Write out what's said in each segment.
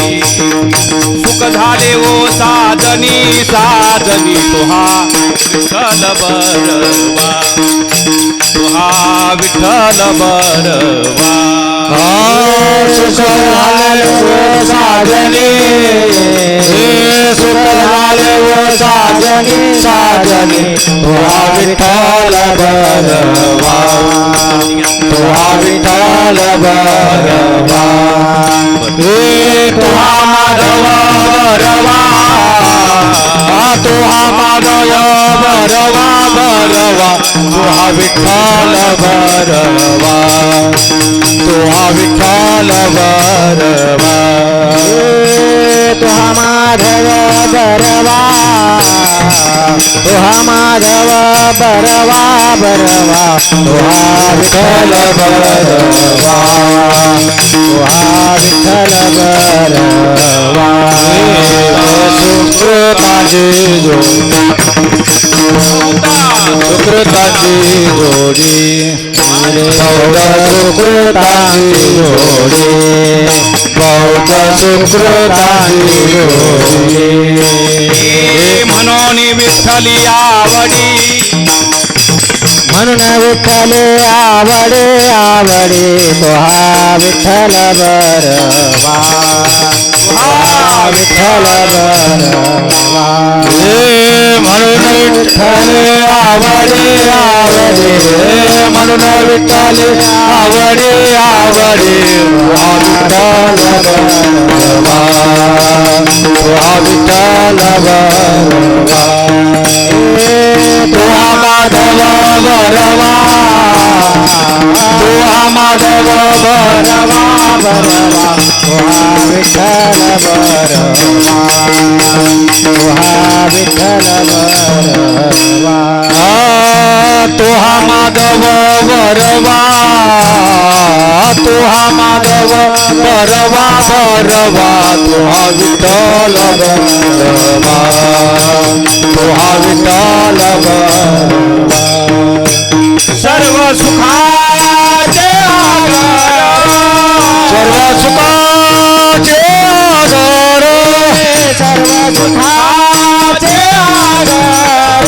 सुख झाले ओ साधनी साधनी तुहा विठ्ठल बरवा. तुहा विठ्ठल बरवा. सुख झाले तुहा विठ्ठल बरवा. तुहा विठ्ठल बरवा. हे तुहा माधव बरवा. तुहा माधव बरवा तुहा विठ्ठल बरवा तुहा विठ्ठल बरवा तुहा माधव बरवा तुहा माधव बरवा बरवा. तुहा विठ्ठल बरवा. तुहा विठ्ठल बरवा. सुकृताची जोडी. सुकृताची जोडी. बौद्ध सुकृताची जोडी. बौद्ध सुकृताची म्हणून विठ्ठली आवडी म्हणून विठ्ठले आवडे आवडे तुहा विठ्ठल बरवा विठ्ठल बरवा म्हणून विठ्ठले आवडे आवडे. म्हणून विठ्ठले आवडे आवडे. विठ्ठल बरवा विठ्ठल बरवा तुहा माधव बरवा तुहा माधव बरवा बरवा तुहा विठ्ठल बरवा तुहा विठ्ठल बरवा तुहा माधव बरवा तुहा माधव बरवा बरवा तुहा विठ्ठल बरवा तुहा विठ्ठल बरवा सर्व सुखाचे सर्व सुखाचे आधार सर्व सुखाचे आधार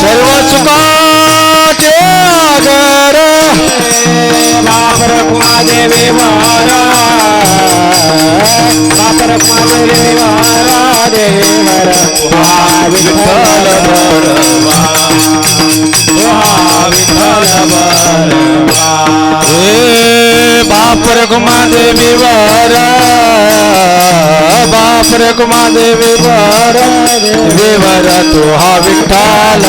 सर्व सुखाचे आधार बापर कुमादेवी महारा बापर महारा देवर विठ्ठल कुमादेवी वर बापर कुमादेवी वर देवर हा विठ्ठल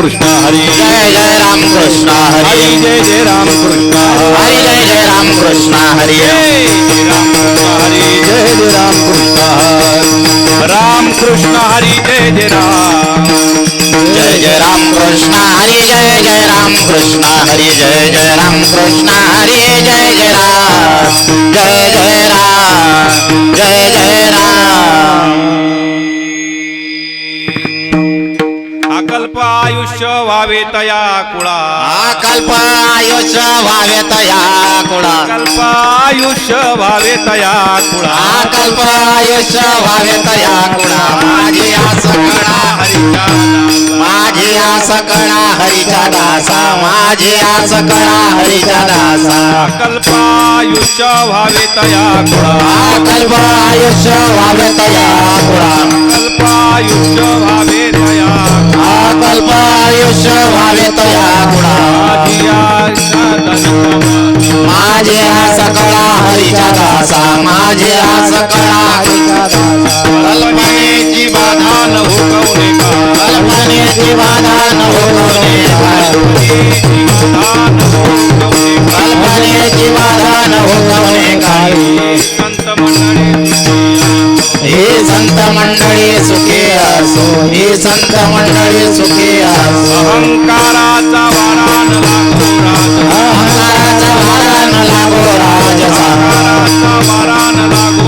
कृष्ण हरी। जय जय राम कृष्ण हरी जय जय राम कृष्ण हरी जय जय राम कृष्ण हरी। जय राम कृष्ण हरी जय जय राम कृष्ण राम कृष्ण हरी जय जय राम। जय जय राम कृष्ण हरी जय जय राम कृष्ण हरी। जय जय राम कृष्ण हरी जय जय राम। जय जय राम। जय जय राम। आयुष्य व्हावे तया कुळा. अकल्प आयुष्य व्हावे तया कुळा. अकल्प आयुष्य व्हावे तया कुळा. अकल्प आयुष्य व्हावे तया कुळा. माझी आस कळा हरिच्या दासा. माझी आस कळा हरीच्या दासा. माझी आस कळा हरीच्या दासा. अकल्प आयुष्य व्हावे तया कुळा. अकल्प आयुष्य व्हावे तया कुळा. अकल्प आयुष्य व्हावे तया कल्प आयुष भावित या माझे हा सकळा हरीचा दासा माझे हा सकळा कल्पनेची बाधा न होकवणे कल्पनेची बाधा न होकवणे कल्पनेची बाधा न होकवणे काही संत मंडळी हे संत मंडळी सुखी असो हे संत मंडळी सुखी असो. अहंकाराचा वारान लागो राज. अहंकाराचा भारा न लागो राजसा अहंकाराचा वारान लागो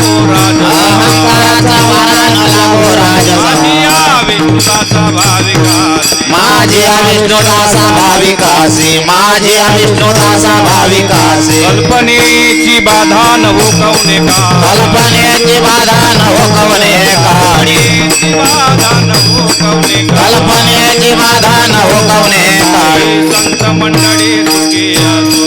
माझी अविष्णुदासा भाविकासी माझी अविष्णुदासा भाविकासी कल्पनेची बाधा न हुकवणे का? कल्पनेची बाधा न होकवणे काळी कल्पनेची बाधा न हुकवणे काळी संत मंडळी सुखी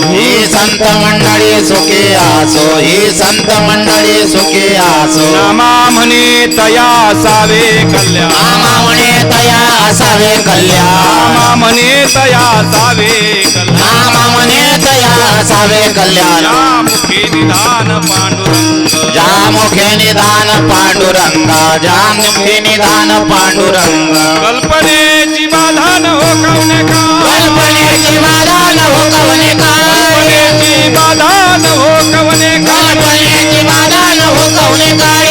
ही संत मंडळी सुखी असो ही संत मंडळी सुखी असो नामा म्हणे तया असावे कल्याण। तया असावे कल्याण. म्हणे तया असावे कल्याण. नामा म्हणे तया असावे कल्याण. या मुखी निधान पांडुरंग. ज्या मुखे निदान पांडुरंगा. ज्या मुखे निदान पांडुरंग. कल्पनेची बाधा न होकवणे का? कल्पनेची बाधा न होकवणे काय कल्पनेची बाधा न होकवणे का? कल्पनेची बाधा न होकवणे काय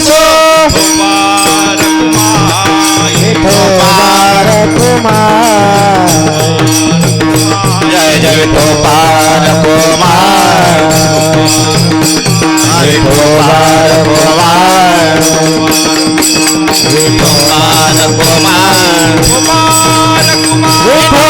असो जय जय गोपाल कुमार गोपाल कुमार गोपाल कुमार गोपाल कुमार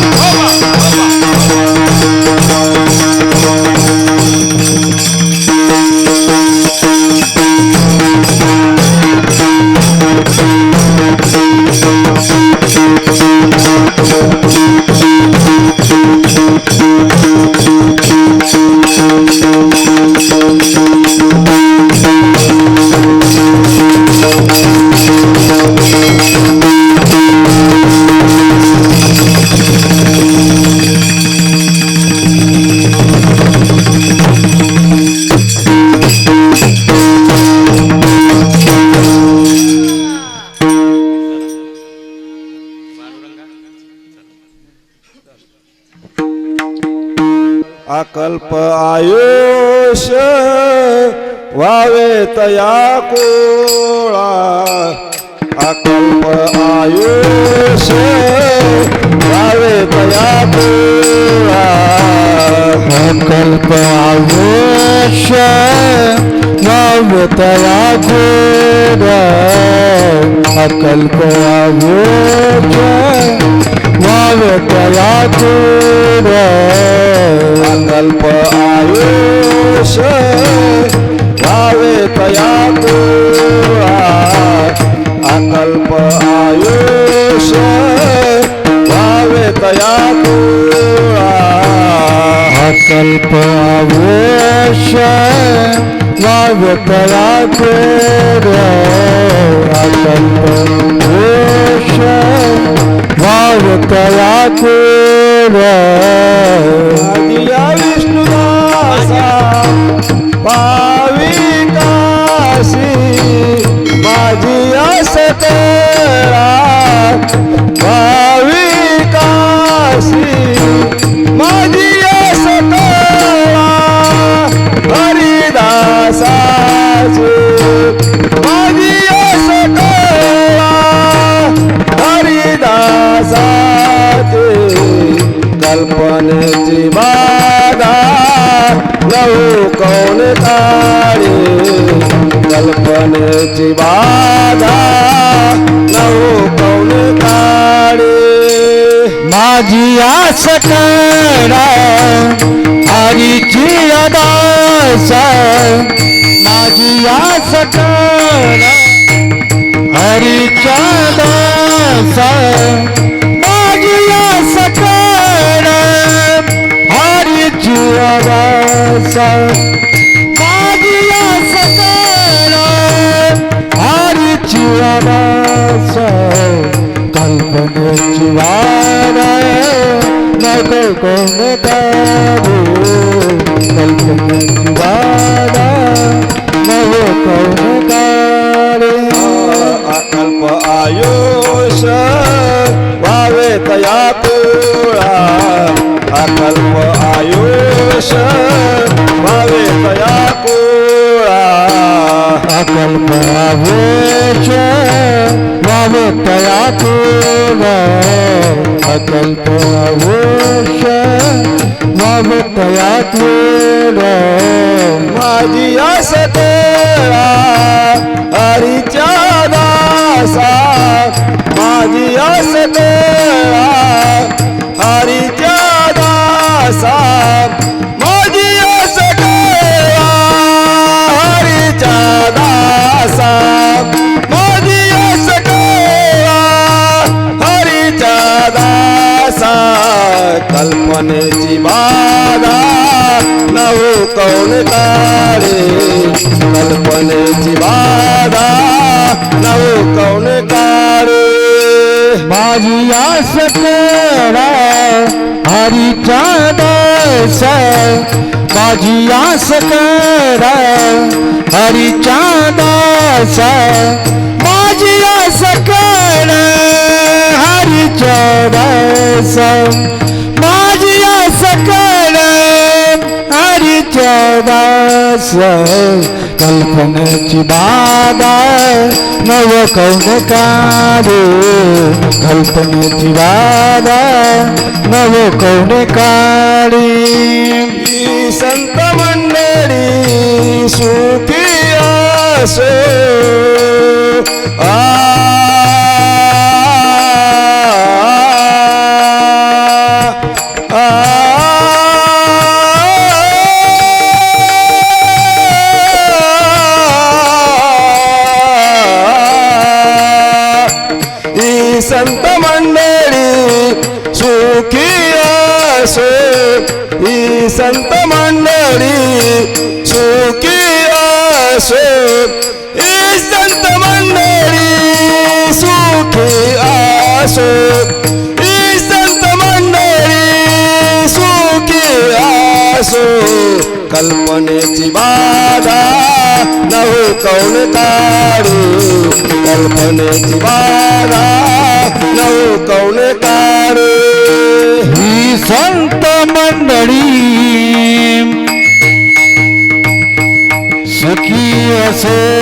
संकल्प आवश्य नवतया गोरा अकल्प आवश्य नवतया गोरा अकल्प आयुष्य नवतया गोरा अकल्प आयुष्य दया अकल्प आवश्य वावतया अकल्प आवश्य वावतया दिया विष्णुदासा पाविकासी माझी असते Brasil. करा आईची अदास माझी आस करा हरीच्या दास माझी आस करा हरीची अदास माझी आस करा हरीची अदास कल्पनेची वारा नको कोण करू कल्पनेची वार नको कोण करू अल्प आयुष व्हावे आस हरीच्या दासा माझी आस हरीच्या दासा माझी आस हरीच्या दासा कल्पनेची बाधा नव कौन काढे कल्पने या आस हरीचा दास माझी या करा हरीचा दास माझी या करा हरीचा दास माझी या करा हरीचा दास कल्पनेची बाधा नव कौन काढे कल्पनेची बाधा नव कौन काढे संत मंडळी सुखी असो. आ असो. कल्पनेची बाधा नव कौन काढू? कल्पनेची बाधा नव कौन काढू? ही संत मंडळी सुखी असे.